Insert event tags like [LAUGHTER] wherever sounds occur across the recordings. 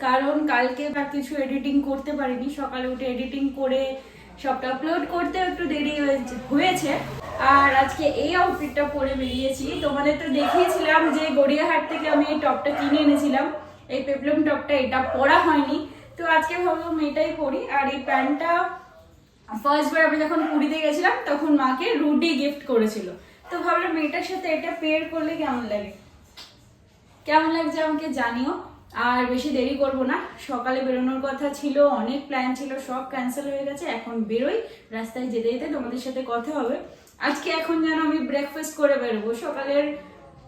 কারণ কালকে বা কিছু এডিটিং করতে পারিনি সকালে উঠে এডিটিং করে সবটা আপলোড করতে একটু দেরি হয়েছে হয়েছে আর আজকে এই আউটফিটটা পরে বেরিয়েছি তোমাদের তো দেখিয়েছিলাম যে গড়িয়াহাট থেকে আমি এই টপটা কিনে এনেছিলাম এই পেপলম টপটা এটা পরা হয়নি। তো আজকে ভাবলাম এটাই পরি। আর এই প্যান্টটা ফার্স্ট বার আমি যখন পুরীতে গেছিলাম, তখন মাকে রুডি গিফট করেছিল। তো ভাবলাম এটার সাথে এটা পেয়ার করলে কেমন লাগে? কেমন লাগছে আমাকে জানিও। আর বেশি দেরি করব না। সকালে বেরোনোর কথা ছিল, অনেক প্ল্যান ছিল, সব ক্যান্সেল হয়ে গেছে, এখন বেরোই। রাস্তায় যেতে যেতে তোমাদের সাথে কথা হবে। আজকে এখন যেন আমি ব্রেকফাস্ট করে বেরোবো। সকালের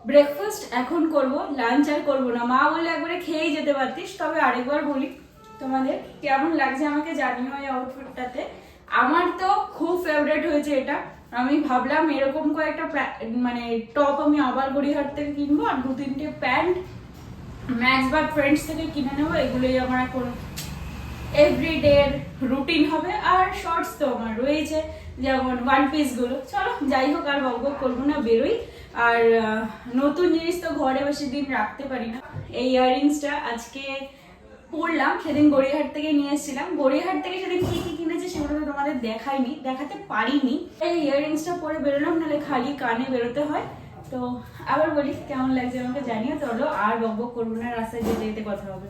ব্রেকফাস্ট এখন করব লাঞ্চ আর করব না। মা বলে একবারে খেয়েই যেতে পারতিস। তবে আরেকবার বলি তোমাদের, কেমন লাগছে আমাকে জানিও এই আউটফিটটাতে আমার তো খুব ফেভারিট হয়েছে এটা। আমি ভাবলাম এরকম কয়েকটা মানে টপ আমি আবার গড়িহাট থেকে কিনবো আর দু তিনটে প্যান্ট ম্যাক্স বা ফ্রেন্ডস থেকে কিনে নেব। এগুলোই আমার এখন এভরিডে রুটিন হবে। আর শর্টস তো আমার রয়েছে, যেমন ওয়ান পিসগুলো চলো, যাই হোক, আর বক বক করব না, বেরোই। আর নতুন জিনিস তো ঘরে বেশি দিন রাখতে পারি না। এই ইয়াররিংসটা আজকে পরলাম, সেদিন গড়িয়াহাট থেকে নিয়ে এসেছিলাম। গড়িয়াহাট থেকে সেদিন কি কি কিনেছে সেগুলো তো তোমাদের দেখাইনি, দেখাতে পারিনি। এই ইয়াররিংসটা পরে বেরোলাম, নাহলে খালি কানে বেরোতে হয়। তো আবার বলি, কেমন লাগছে আমাকে জানিও, চলো আর বক বক করব না, রাস্তায় যেতে যেতে কথা হবে।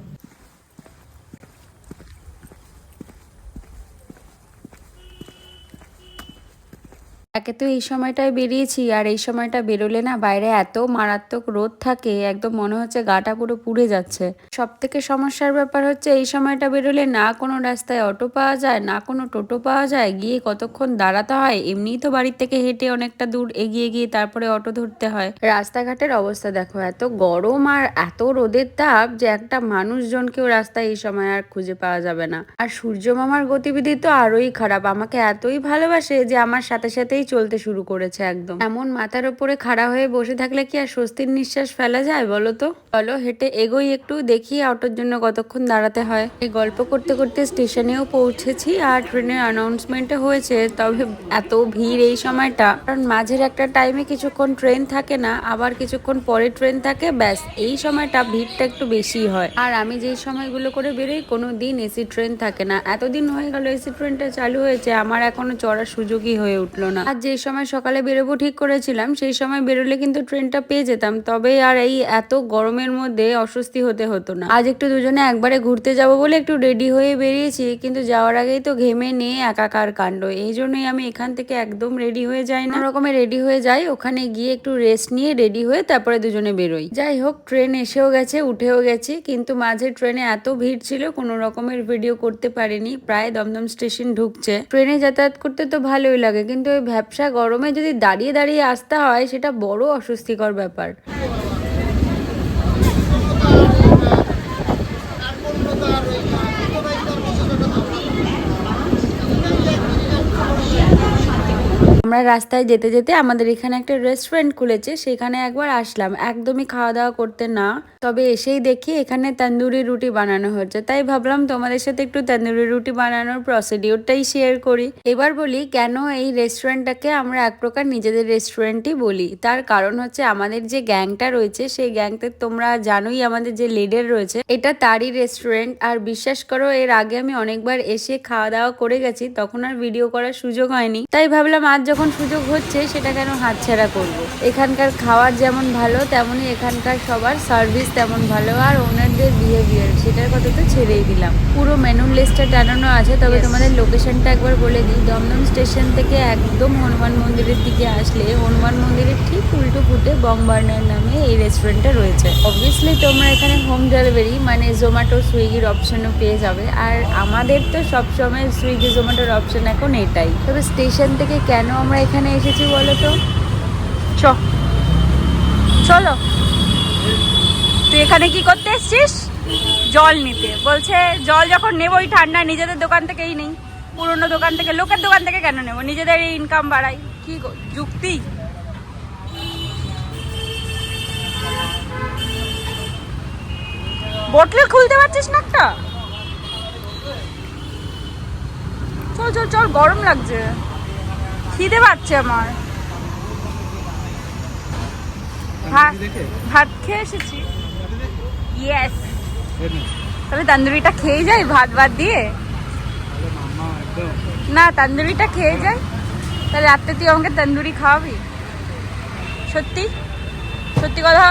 একে তো এই সময়টায় বেরিয়েছি, আর এই সময়টা বেরোলে না বাইরে এত মারাত্মক রোদ থাকে, একদম মনে হচ্ছে গাটা পুরো পুড়ে যাচ্ছে। সব থেকে সমস্যার ব্যাপার হচ্ছে এই সময়টা বেরোলে না কোনো রাস্তায় অটো পাওয়া যায়, না কোনো টোটো পাওয়া যায়, গিয়ে কতক্ষণ দাঁড়াতে হয়, এমনিই তো বাড়ির থেকে হেঁটে অনেকটা দূর এগিয়ে গিয়ে তারপরে অটো ধরতে হয়। রাস্তাঘাটের অবস্থা দেখো, এত গরম আর এত রোদের তাপ যে একটা মানুষজনকেও রাস্তায় এই সময় আর খুঁজে পাওয়া যাবে না। আর সূর্য মামার গতিবিধি তো আরোই খারাপ, আমাকে এতই ভালোবাসে যে আমার সাথে সাথেই চলতে শুরু করেছে একদম। এমন মাথার উপরে খাড়া হয়ে বসে থাকলে কি আর স্বস্তির নিঃশ্বাস ফেলা যায় বলো তো? চলো হেঁটে এগোই একটু, দেখি অটোর জন্য কতক্ষণ দাঁড়াতে হয়। এই গল্প করতে করতে স্টেশনেও পৌঁছেছি আর ট্রেনের অ্যানাউন্সমেন্টও হয়েছে, তবে এত ভিড় এই সময়টা। কারণ মাঝের একটা টাইমে কিছুক্ষণ ট্রেন থাকে না, আবার কিছুক্ষণ পরে ট্রেন থাকে, ব্যাস। এই সময়টা ভিড়টা একটু বেশি হয়। আর আমি যেই সময়গুলো করে বেরোই কোনো দিন এসি ট্রেন থাকে না। এতদিন হয়ে গেল এসি ট্রেনটা চালু হয়েছে, আমার এখনও চড়ার সুযোগই হয়ে উঠল না। আর যেই সময় সকালে বেরোবো ঠিক করেছিলাম, সেই সময় বেরোলে কিন্তু ট্রেনটা পেয়ে যেতাম। তবে আর এই এত গরমের মধ্যে অস্বস্তি হতে হতো না। আজ একটু দুজনে একবারে ঘুরতে যাব বলে একটু রেডি হয়ে বেরিয়েছি, কিন্তু যাওয়ার আগেই তো ঘেমে নিয়ে একাকার কাণ্ড। এই জন্যই আমি এখান থেকে একদম রেডি হয়ে যাই না। রকমে রেডি হয়ে যাই, ওখানে গিয়ে একটু রেস্ট নিয়ে রেডি হয়ে তারপরে দুজনে বেরোই। যাই হোক, ট্রেন এসেও গেছে, উঠেও গেছি, কিন্তু মাঝে ট্রেনে এত ভিড় ছিল, কোনো রকমের ভিডিও করতে পারিনি, প্রায় দমদম স্টেশন ঢুকছে। ট্রেনে যাতায়াত করতে তো ভালোই লাগে, কিন্তু ওই ভ্যাবসা গরমে যদি দাঁড়িয়ে দাঁড়িয়ে আসতে হয় সেটা বড় অস্বস্তিকর ব্যাপার। আমরা রাস্তায় যেতে যেতে আমাদের এখানে একটা রেস্টুরেন্ট খুলেছে, সেখানে একবার আসলাম। একদমই খাওয়া দাওয়া করতে না, তবে এসেই দেখি এখানে তন্দুরি রুটি বানানো হচ্ছে। তাই ভাবলাম তোমাদের সাথে একটু তন্দুরি রুটি বানানোর প্রসিডিওরটাই শেয়ার করি। এবার বলি, কেন এই রেস্টুরেন্টটাকে আমরা এক প্রকার নিজেদের রেস্টুরেন্টই বলি? তার কারণ হচ্ছে আমাদের যে গ্যাংটা রয়েছে, সেই গ্যাংতে তোমরা জানোই আমাদের যে লিডার রয়েছে, এটা তারই রেস্টুরেন্ট আর বিশ্বাস করো, এর আগে আমি অনেকবার এসে খাওয়া দাওয়া করে গেছি, তখন আর ভিডিও করার সুযোগ হয়নি। তাই ভাবলাম আজ যখন সুযোগ হচ্ছে সেটা কেন হাতছাড়া করব। এখানকার খাওয়ার যেমন ভালো তেমনই এখানকার সবার সার্ভিস তেমন ভালো আর ওনারদের বিহেভিয়ার সেটার কথা তো ছেড়েই দিলাম। পুরো মেনু লিস্টটা টানানো আছে তবে তোমাদের লোকেশনটা একবার বলে দিই। দমদম স্টেশন থেকে একদম হনুমান মন্দিরের দিকে আসলে হনুমান মন্দিরের ঠিক উল্টো ফুটে বংবার্নার নামে এই রেস্টুরেন্টটা রয়েছে। অবভিয়াসলি তোমরা এখানে হোম ডেলিভারি মানে জোম্যাটো সুইগির অপশনও পেয়ে যাবে। আর আমাদের তো সবসময় সুইগি জোম্যাটোর অপশন এখন এটাই। তবে স্টেশন থেকে কেন আমরা এখানে এসেছি বলো তো? চলো। তুই এখানে কি করতে এসছিস? জল নিতে। বলছে জল যখন নেবই ঠান্ডা নিজেদের দোকান থেকেই নেই। পুরনো দোকান থেকে, লোকের দোকান থেকে কেন নেব? নিজেদের ইনকাম বাড়াই। কি যুক্তি? বটল খুলতে পারছিস না একটা? চল চল চল, গরম লাগছে। খিদে পাচ্ছে আমার। ভাত খেয়ে এসেছি। ইয়েস তবে তন্দুরিটা খেয়ে যাই ভাত ভাত দিয়ে? না তান্দুরিটা খেয়ে যাই। তাহলে রাত্রে তুই আমাকে তন্দুরি খাওয়াবি? সত্যি? সত্যি কথা?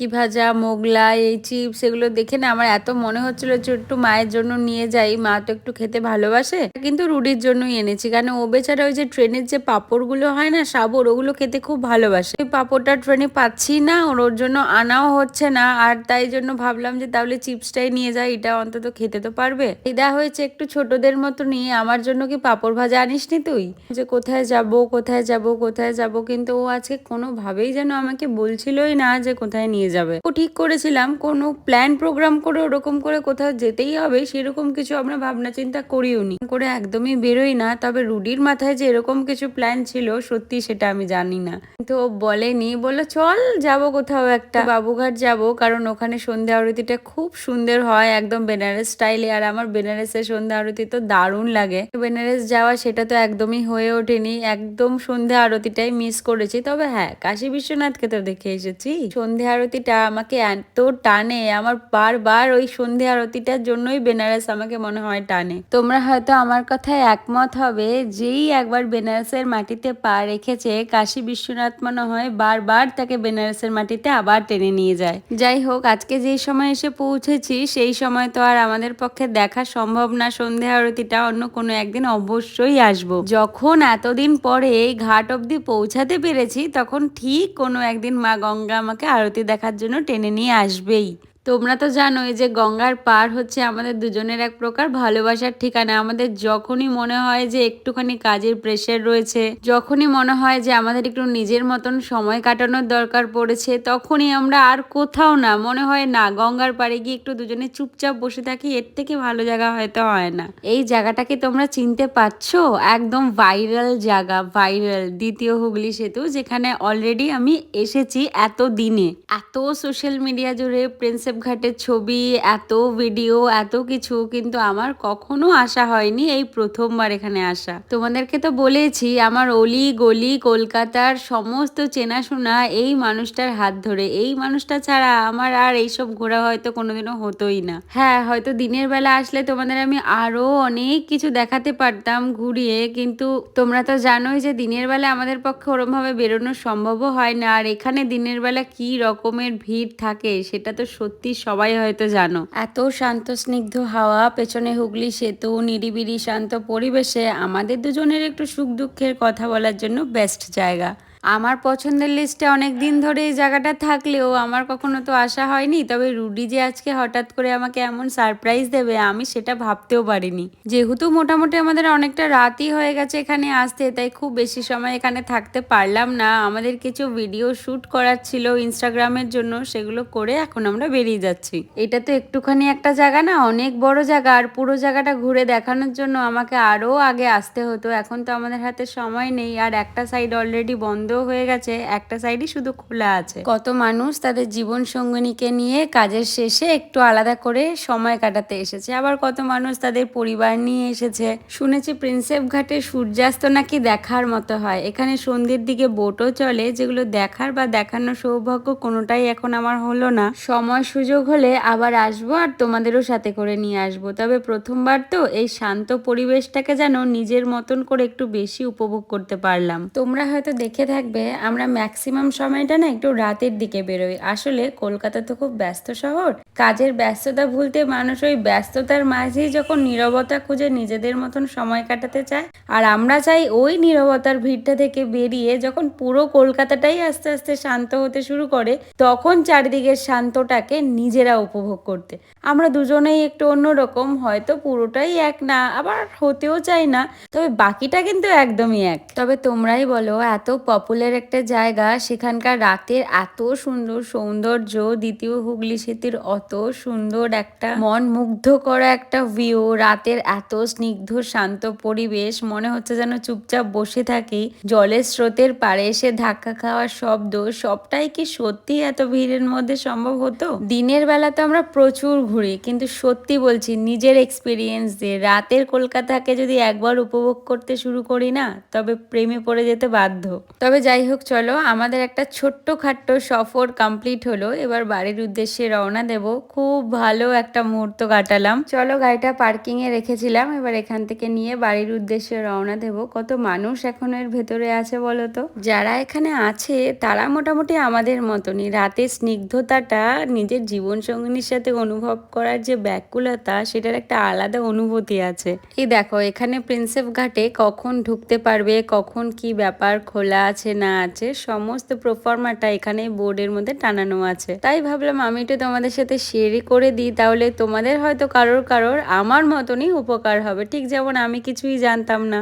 কি ভাজা মোগলা এই চিপস এগুলো দেখে না আমার এত মনে হচ্ছিল যে একটু মায়ের জন্য নিয়ে যাই। মা তো একটু খেতে ভালোবাসে, কিন্তু রুডির জন্যই এনেছি। কারণ ও বেচারা ওই যে ট্রেনের যে পাপড়গুলো হয় না, সাবর, ওগুলো খেতে খুব ভালোবাসে। ওই পাপড়টা ট্রেনে পাচ্ছি না, ওর ওর জন্য আনাও হচ্ছে না। আর তাই জন্য ভাবলাম যে তাহলে চিপসটাই নিয়ে যাই, এটা অন্তত খেতে তো পারবে। দেওয়া হয়েছে একটু ছোটদের মতো নিয়ে, আমার জন্য কি পাপড় ভাজা আনিসনি তুই? যে কোথায় যাব কোথায় যাব কোথায় যাব, কিন্তু ও আজকে কোনোভাবেই যেন আমাকে বলছিলই না যে কোথায় নিয়ে যাবে। ও ঠিক করেছিলাম, কোনো প্ল্যান প্রোগ্রাম করে ওরকম করে কোথাও যেতেই হবে, সেরকম কিছু আমরা ভাবনা চিন্তা করিও নি। করে একদমই বেরোই না, তবে রুডির মাথায় যে এরকম কিছু প্ল্যান ছিল, সত্যি সেটা আমি জানি না। কিন্তু ও বলেনি, বলল, চল যাব কোথাও একটা। বাবুঘাট যাব, কারণ ওখানে সন্ধ্যা আরতিটা খুব সুন্দর হয়, একদম বেনারস স্টাইলে আর আমার বেনারসের সন্ধ্যা আরতি তো দারুণ লাগে। বেনারস যাওয়া সেটা তো একদমই হয়ে ওঠেনি। একদম সন্ধ্যা আরতিটাই মিস করেছি। তবে হ্যাঁ কাশী বিশ্বনাথকে তো দেখে এসেছি। সন্ধ্যা আরতিটা আমাকে এত টানে, আমার বারবার ওই সন্ধ্যা আরতিটার জন্যই বেনারস আমাকে মনে হয় টানে। তোমরা হয়তো আমার কথায় একমত হবে, যেই একবার বেনারসের মাটিতে পা রেখেছে, কাশী বিশ্বনাথ মনে হয় বারবার তাকে বেনারসের মাটিতে আবার টেনে নিয়ে যায়। যাই হোক, আজকে যেই সময় এসে পৌঁছেছি, সেই সময় তো আর আমাদের পক্ষে দেখা সম্ভব না সন্ধ্যা আরতিটা অন্য কোনো একদিন অবশ্যই আসব। যখন এতদিন পরে এই ঘাট অবধি পৌঁছাতে পেরেছি, তখন ঠিক কোনো একদিন মা গঙ্গা আমাকে আরতি দেখার জন্য টেনে নিয়ে আসবেই। তোমরা তো জানোই যে গঙ্গার পার হচ্ছে আমাদের দুজনের এক প্রকার ভালোবাসার ঠিকানা। আমাদের যখনই মনে হয় যে একটুখানি কাজের প্রেশার রয়েছে, যখনই মনে হয় যে আমাদের একটু নিজের মতন সময় কাটানোর দরকার পড়েছে, তখনই আমরা আর কোথাও না, মনে হয় না, গঙ্গার পাড়ে গিয়ে একটু দুজনে চুপচাপ বসে থাকি, এর থেকে ভালো জায়গা হয়তো হয় না। এই জায়গাটাকে তোমরা চিনতে পারছ? একদম ভাইরাল জায়গা ভাইরাল দ্বিতীয় হুগলি সেতু, যেখানে অলরেডি আমি এসেছি এত দিনে এত সোশ্যাল মিডিয়া জুড়ে প্রিন্সেপ ঘাটের ছবি, এত ভিডিও এত কিছু কিন্তু আমার কখনো আসা হয়নি এই প্রথমবার এখানে আসা। তোমাদেরকে তো বলেছি, আমার অলি গলি কলকাতার সমস্ত চেনাশোনা এই মানুষটার হাত ধরে। এই মানুষটা ছাড়া আমার আর এইসব ঘোরা হয়তো কোনোদিনও হতোই না। হ্যাঁ হয়তো দিনের বেলা আসলে তোমাদের আমি আরও অনেক কিছু দেখাতে পারতাম ঘুরিয়ে, কিন্তু তোমরা তো জানোই যে দিনের বেলা আমাদের পক্ষে ওরমভাবে বেরোনো সম্ভবও হয় না। আর এখানে দিনের বেলা কি রকমের ভিড় থাকে, সেটা তো সত্যি সবাই হয়তো জানো। এত শান্ত, স্নিগ্ধ হাওয়া, পেছনে হুগলি সেতু নিরিবিরি শান্ত পরিবেশে আমাদের দুজনের একটু সুখ দুঃখের কথা বলার জন্য বেস্ট জায়গা। আমার পছন্দের লিস্টে অনেক দিন ধরে এই জায়গাটা থাকলেও আমার কখনো তো আশা হয়নি। তবে রুডি যে আজকে হঠাৎ করে আমাকে এমন সারপ্রাইজ দেবে, আমি সেটা ভাবতেও পারিনি। যেহেতু মোটামুটি আমাদের অনেকটা রাতই হয়ে গেছে এখানে আসতে, তাই খুব বেশি সময় এখানে থাকতে পারলাম না। আমাদের কিছু ভিডিও শ্যুট করার ছিল ইনস্টাগ্রামের জন্য, সেগুলো করে এখন আমরা বেরিয়ে যাচ্ছি। এটা তো একটুখানি একটা জায়গা না, অনেক বড় জায়গা। আর পুরো জায়গাটা ঘুরে দেখানোর জন্য আমাকে আরও আগে আসতে হতো। এখন তো আমাদের হাতে সময় নেই, আর একটা সাইড অলরেডি বন্ধ হয়ে গেছে, একটা সাইডই শুধু খোলা আছে। কত মানুষ তাদের জীবন সঙ্গিনীকে নিয়ে কাজের শেষে একটু আলাদা করে সময় কাটাতে এসেছে। আবার কত মানুষ তাদের পরিবার নিয়ে এসেছে। শুনেছি প্রিন্সেপ ঘাটে সূর্যাস্ত নাকি দেখার মতো হয়। এখানে সন্ধ্যের দিকে বোটও চলে, যেগুলো দেখার বা দেখানোর সৌভাগ্য কোনোটাই এখন আমার হলো না। সময় সুযোগ হলে আবার আসব আর তোমাদেরও সাথে করে নিয়ে আসব। তবে প্রথমবার তো এই শান্ত পরিবেশটাকে যেন নিজের মতন করে একটু বেশি উপভোগ করতে পারলাম। তোমরা হয়তো দেখে থাকবে, আমরা ম্যাক্সিমাম সময়টা না একটু রাতের দিকে বেরোই। আসলে কলকাতা তো খুব ব্যস্ত শহর। কাজের ব্যস্ততা ভুলতে মানুষ ওই ব্যস্ততার মাঝেই যখন নীরবতা খুঁজে নিজেদের মতন সময় কাটাতে চায়। আর আমরা চাই ওই নীরবতার ভিড়টা থেকে বেরিয়ে যখন পুরো কলকাতাটাই আস্তে আস্তে শান্ত হতে শুরু করে, তখন চারিদিকের শান্তটাকে নিজেরা উপভোগ করতে। আমরা দুজনেই একটু অন্যরকম, হয়তো পুরোটাই এক না, আবার হতেও চাই না। তবে বাকিটা কিন্তু একদমই এক। তবে তোমরাই বলো, এত পপ পপুলার একটা জায়গা, সেখানকার রাতের এত সুন্দর সৌন্দর্য, দ্বিতীয় হুগলি সেতুর অত সুন্দর একটা মন মুগ্ধ করা একটা ভিউ রাতের এত স্নিগ্ধ, শান্ত পরিবেশ, মনে হচ্ছে যেন চুপচাপ বসে থাকি। জলের স্রোতের পাড়ে এসে ধাক্কা খাওয়ার শব্দ, সবটাই কি সত্যি এত ভিড়ের মধ্যে সম্ভব হতো? দিনের বেলা তো আমরা প্রচুর ঘুরি, কিন্তু সত্যি বলছি, নিজের এক্সপিরিয়েন্স দিয়ে রাতের কলকাতাকে যদি একবার উপভোগ করতে শুরু করি না, তবে প্রেমে পড়ে যেতে বাধ্য। তবে যাই হোক, চলো। আমাদের একটা ছোট্ট খাট্ট সফর কমপ্লিট হলো। এবার বাড়ির উদ্দেশ্যে রওনা দেব। খুব ভালো একটা মুহূর্ত কাটালাম। চলো, গাড়িটা পার্কিং এ রেখেছিলাম। এবার এখান থেকে নিয়ে বাড়ির উদ্দেশ্যে রওনা দেব। কত মানুষ এখন এর ভেতরে আছে বলো তো? যারা এখানে আছে, তারা মোটামুটি আমাদের মতনই। রাতে স্নিগ্ধতাটা, নিজের জীবন সঙ্গিনীর সাথে অনুভব করার যে ব্যাকুলতা, সেটার একটা আলাদা অনুভূতি আছে। এই দেখো, এখানে প্রিন্সেপ ঘাটে কখন ঢুকতে পারবে, কখন কি ব্যাপার খোলা আছে না আছে, সমস্ত প্রফর্মাটা এখানে বোর্ডের মধ্যে টানানো আছে। তাই ভাবলাম আমি একটু তোমাদের সাথে শেয়ারই করে দিই, তাহলে তোমাদের হয়তো কারোর কারোর আমার মতনই উপকার হবে। ঠিক যেমন আমি কিছুই জানতাম না।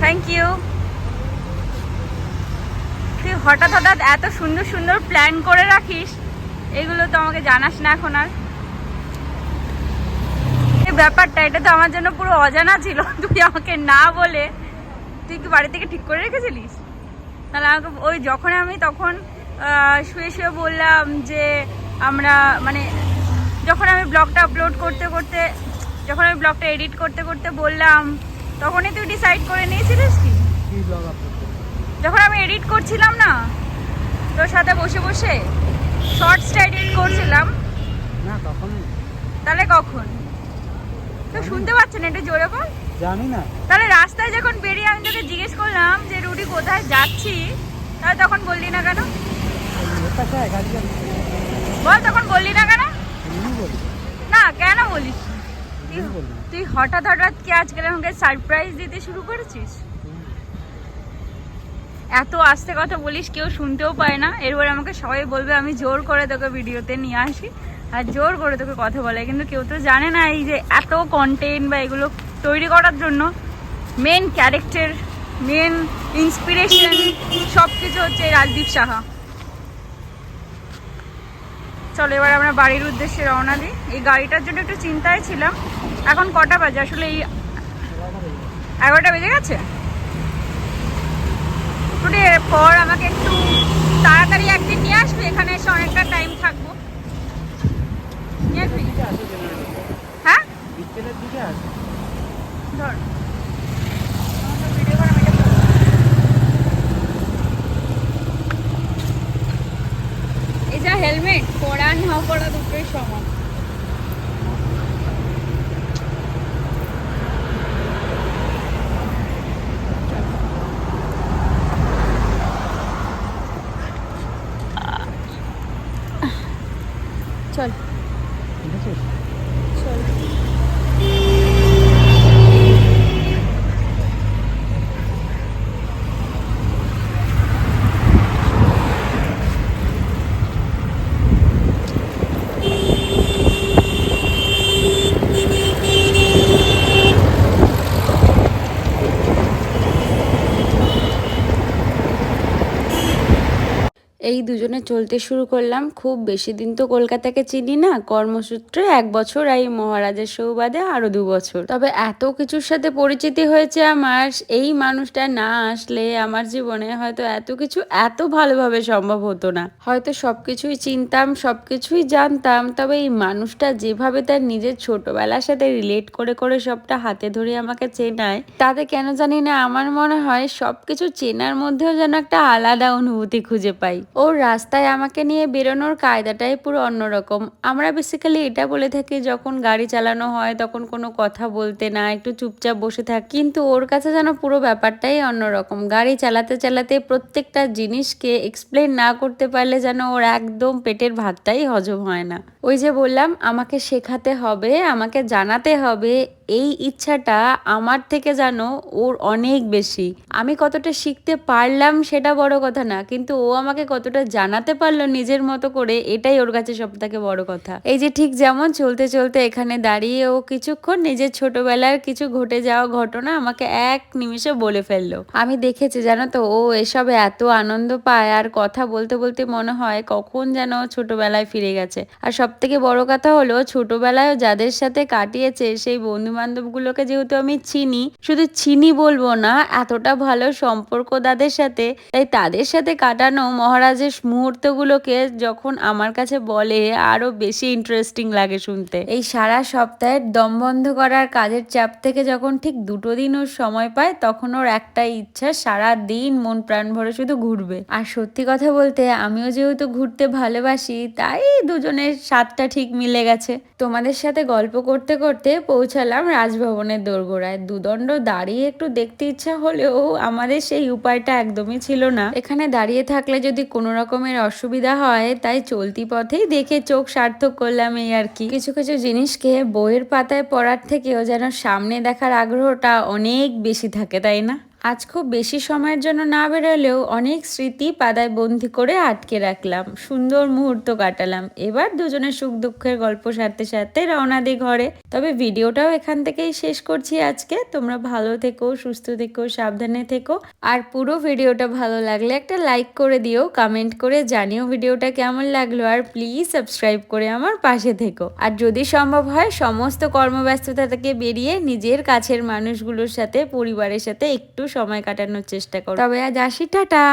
থ্যাংক ইউ তুই হঠাৎ হঠাৎ এত সুন্দর সুন্দর প্ল্যান করে রাখিস, এগুলো তো আমাকে জানাস না এখন আর। ব্যাপারটা, এটা তো আমার জন্য পুরো অজানা ছিল, [LAUGHS] তুই আমাকে না বলে তুই কি বাড়ি থেকে ঠিক করে রেখেছিলিস? তাহলে আমাকে ওই যখন আমি তখন শুয়ে শুয়ে বললাম যে আমরা মানে যখন আমি ব্লগটা আপলোড করতে করতে যখন আমি ব্লগটা এডিট করতে করতে বললাম তখনই তুই ডিসাইড করে নিয়েছিলিস কি? যখন আমি এডিট করছিলাম না তোর সাথে বসে বসে শর্টসটা এডিট করছিলাম। না তখন তাহলে কখন? তো শুনতে পাচ্ছেন একটু জোরে বল। জানি না। তাহলে রাস্তায় যখন বেরিয়ে আমি তোকে জিজ্ঞেস করলাম যে রুটি কোথায় যাচ্ছি তাহলে তখন বললি না কেন? বল তখন বললি না কেন? না কেন বলিস? তুই বলি। তুই হঠাৎ হঠাৎ কি আজকে আমাকে সারপ্রাইজ দিতে শুরু করেছিস? এত আস্তে কথা বলিস কেউ শুনতেও পায় না। এরপর আমাকে সবাই বলবে আমি জোর করে তোকে ভিডিওতে নিয়ে আসি। আর জোর করে তোকে কথা বলে। কিন্তু কেউ তো জানে না এই যে এত কন্টেন্ট বা এগুলো তৈরি করার জন্য মেন ক্যারেক্টার মেন ইন্সপিরেশন সব কিছু হচ্ছে রাজদীপ সাহা। চলো, এবার আমরা বাড়ির উদ্দেশ্যে রওনা দিই। এই গাড়িটার জন্য একটু চিন্তায় ছিলাম। এখন কটা বাজে? আসলে এই এগারোটা বেজে গেছে? পর আমাকে একটু তাড়াতাড়ি একদিন নিয়ে আসবে, এখানে এসে অনেকটা টাইম থাকব। হ্যাঁ? ধর। হেলমেট পরা না পরা দুটোই সমান চল ঠিক আছে চল এই দুজনে চলতে শুরু করলাম। খুব বেশি দিন তো কলকাতাকে চিনি না। কর্মসূত্রে এক বছর এই মহারাজের সৌবাদে আরও দু বছর। তবে এত কিছুর সাথে পরিচিতি হয়েছে আমার। এই মানুষটা না আসলে আমার জীবনে হয়তো এত কিছু এত ভালোভাবে সম্ভব হতো না। হয়তো সবকিছুই চিনতাম, সবকিছুই জানতাম। তবে এই মানুষটা যেভাবে তার নিজের ছোটবেলার সাথে রিলেট করে করে সবটা হাতে ধরে আমাকে চেনায়, তাতে কেন জানি না আমার মনে হয় সবকিছু চেনার মধ্যেও যেন একটা আলাদা অনুভূতি খুঁজে পাই। ওর রাস্তায় আমাকে নিয়ে বেরোনোর কায়দাটাই পুরো অন্যরকম। আমরা বেসিক্যালি এটা বলে থাকি, যখন গাড়ি চালানো হয় তখন কোনো কথা বলতে না, একটু চুপচাপ বসে থাক। কিন্তু ওর কাছে যেন পুরো ব্যাপারটাই অন্যরকম। গাড়ি চালাতে চালাতে প্রত্যেকটা জিনিসকে এক্সপ্লেন না করতে পারলে যেন ওর একদম পেটের ভাতটাই হজম হয় না। ওই যে বললাম, আমাকে শেখাতে হবে, আমাকে জানাতে হবে এই ইচ্ছাটা আমার থেকে যেন ওর অনেক বেশি। আমি কতটা শিখতে পারলাম সেটা বড় কথা না, কিন্তু ও আমাকে কতটা জানাতে পারল নিজের মতো করে, এটাই ওর কাছে সব থেকে বড় কথা। এই যে ঠিক যেমন চলতে চলতে এখানে দাঁড়িয়ে ও কিছুক্ষণ নিজের ছোটবেলার কিছু ঘটে যাওয়া ঘটনা আমাকে এক নিমিষে বলে ফেলল। আমি দেখেছি জানো তো, ও এসবে এত আনন্দ পায় আর কথা বলতে বলতে মনে হয় কখন যেন ছোটবেলায় ফিরে গেছে। আর সব থেকে বড় কথা হলো ছোটবেলায় যাদের সাথে কাটিয়েছে সেই বন্ধু বান্ধবগুলোকে যেহেতু আমি চিনি, শুধু চিনি বলব না, এতটা ভালো সম্পর্ক তাদের সাথে, তাই তাদের সাথে কাটানো মহারাজের মুহূর্তগুলোকে যখন আমার কাছে বলে, আরও বেশি ইন্টারেস্টিং লাগে শুনতে। এই সারা সপ্তাহের দম বন্ধ করার কাজের চাপ থেকে যখন ঠিক দুটো দিন ওর সময় পায়, তখন ওর একটাই ইচ্ছা সারা দিন মন প্রাণ ভরে শুধু ঘুরবে। আর সত্যি কথা বলতে, আমিও যেহেতু ঘুরতে ভালোবাসি, তাই দুজনের স্বাদটা ঠিক মিলে গেছে। তোমাদের সাথে গল্প করতে করতে পৌঁছালাম রাজভবনের দোরগোড়ায় দুদণ্ড দাঁড়িয়ে একটু দেখতে ইচ্ছা হলেও আমাদের সেই উপায়টা একদমই ছিল না। এখানে দাঁড়িয়ে থাকলে যদি কোনো রকমের অসুবিধা হয়, তাই চলতি পথেই দেখে চোখ সার্থক করলাম এই আর কি। কিছু কিছু জিনিসকে বইয়ের পাতায় পড়ার থেকেও যেন সামনে দেখার আগ্রহটা অনেক বেশি থাকে, তাই না? আজ খুব বেশি সময়ের জন্য না বেরোলেও অনেক স্মৃতি পাদায় বন্দি করে আটকে রাখলাম। সুন্দর মুহূর্ত কাটালাম। এবার দুজনের সুখ দুঃখের গল্প সারতে সারতে রওনা দিই ঘরে। তবে ভিডিওটাও এখান থেকেই শেষ করছি আজকে। তোমরা ভালো থেকো, সুস্থ থেকো, সাবধানে থেকো। আর পুরো ভিডিওটা ভালো লাগলে একটা লাইক করে দিও কমেন্ট করে জানিও ভিডিওটা কেমন লাগল। আর প্লিজ সাবস্ক্রাইব করে আমার পাশে থেকো। আর যদি সম্ভব হয়, সমস্ত কর্মব্যস্ততা থেকে বেরিয়ে নিজের কাছের মানুষগুলোর সাথে, পরিবারের সাথে একটু সময় কাটানোর চেষ্টা করো তবে আজ আসি টাটা।